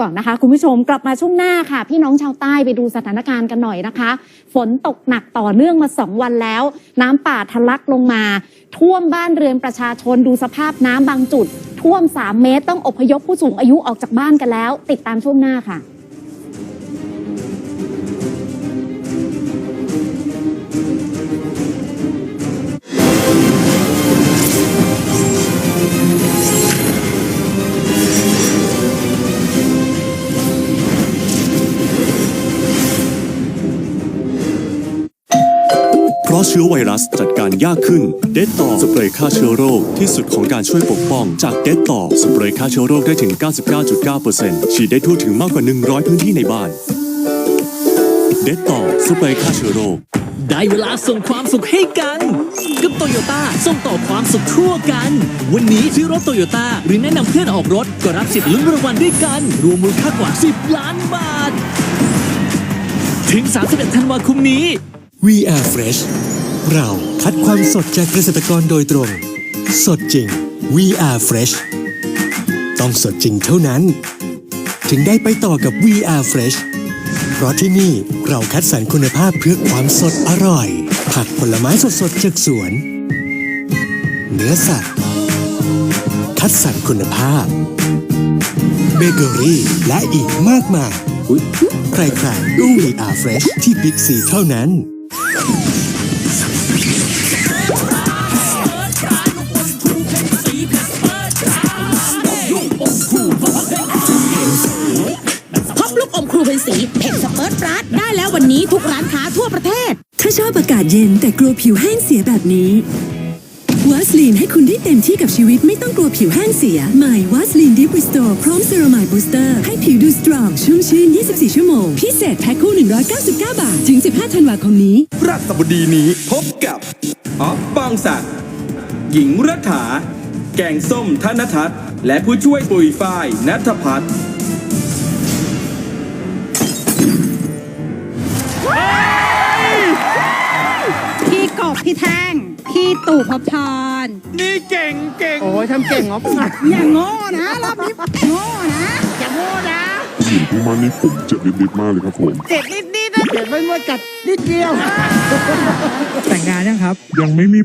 ก่อนนะคะ คุณผู้ชมกลับมาช่วงหน้าค่ะ พี่น้องชาวใต้ไปดูสถานการณ์กันหน่อยนะคะ ฝนตกหนักต่อเนื่องมาสองวันแล้ว น้ำป่าทะลักลงมา ท่วมบ้านเรือนประชาชนดูสภาพน้ำบางจุด ท่วม 3 เมตรต้องอพยพผู้สูงอายุออกจากบ้านกันแล้ว ติดตามช่วงหน้าค่ะ ราะเชื้อไวรัสจัดการยากขึ้น เดตต่อสเปรย์ฆ่าเชื้อโรคที่สุดของการช่วยปกป้อง จากเดตต่อสเปรย์ฆ่าเชื้อโรคได้ถึง 99.9%ฉีดได้ทั่วถึงมากกว่า 100 พื้นที่ในบ้าน เดตต่อสเปรย์ฆ่าเชื้อโรคได้เวลาส่งความสุขให้กัน กับโตโยต้าส่งต่อความสุขทั่วกัน วันนี้ซื้อรถโตโยต้าหรือแนะนำเพื่อนออกรถ ก็รับสิทธิ์ลุ้นรางวัลด้วยกัน รวมมูลค่ากว่า 10 ล้านบาท ถึง 31 ธันวาคมนี้ We are fresh เราคัดความสดจากเกษตรกรโดยตรง สดจริง We are fresh ต้องสดจริงเท่านั้น ถึงได้ไปต่อกับ We are fresh เพราะที่นี่เราคัดสรรคุณภาพเพื่อความสดอร่อย ผักผลไม้สดๆจากสวน เนื้อสัตว์ คัดสรรคุณภาพ เบเกอรี่และอีกมากมายใครๆก็ We are fresh ที่ Big C เท่านั้น สีเผ็ดสเปิร์ตปราดได้แล้ววันนี้ทุกร้านค้าทั่วประเทศ ถ้าชอบอากาศเย็นแต่กลัวผิวแห้งเสียแบบนี้วาสลีนให้คุณได้เต็มที่กับชีวิตไม่ต้องกลัวผิวแห้งเสีย ใหม่วาสลีนดิฟริสโตร์พร้อมเซรามายบูสเตอร์ ให้ผิวดูสตรองชุ่มชื่น 24 ชั่วโมง พิเศษแพ็คคู่ 199 บาท ถึง 15 ธันวาคมนี้พระสบดีนี้พบกับออฟปองศักดิ์หญิงรัฐา แกงส้มธนทัศน์และผู้ช่วยปุยฝ้ายนัทพัฒน์ พี่กบพี่แท่ง พี่ตู่ภพบชรนี่เก่งเก่งโอ้ยทำเก่งเหรออย่างโง่นะรอบนี้โง่นะอย่าโง่นะผู้มันนี่ผมเจ็บนิดๆมากเลยครับผมเจ็บนิดนิดๆนะเจ็บไม่เมื่อกัดนิดเดียว แต่งงานยังครับ ยังไม่มี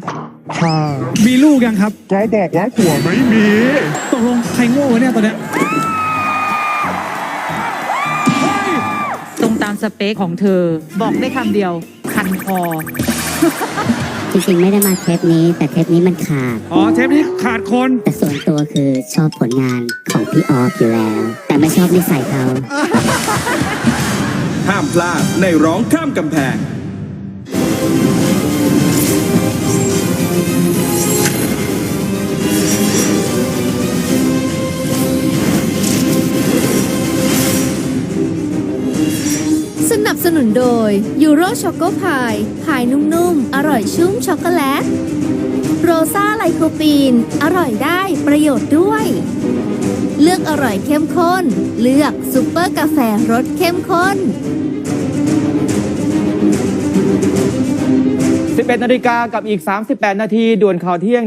ผ่ามีลูกยังครับ ก็บอกว่าผัวไม่มีตกลงใครโง่วะเนี่ยตอนเนี้ยตรงตามสเปคของเธอ บอกได้คำเดียว คันคอ จริงๆไม่ได้มาเทปนี้ แต่เทปนี้มันขาด อ๋อเทปนี้ขาดคน แต่ส่วนตัวคือชอบผลงานของพี่ออฟอยู่แล้ว แต่ไม่ชอบนิสัยเขาห้ามพลาดในร้องข้ามกำแพง สนุนโดยยูโรช็อกโกพายพายนุ่มๆ อร่อยชุ่มช็อกโกแลต โรซาไลโคปีน อร่อยได้ประโยชน์ด้วย เลือกอร่อยเข้มข้น เลือกซูเปอร์กาแฟรสเข้มข้น 11นาฬิกากับอีก 38 นาทีด่วนข่าวเที่ยง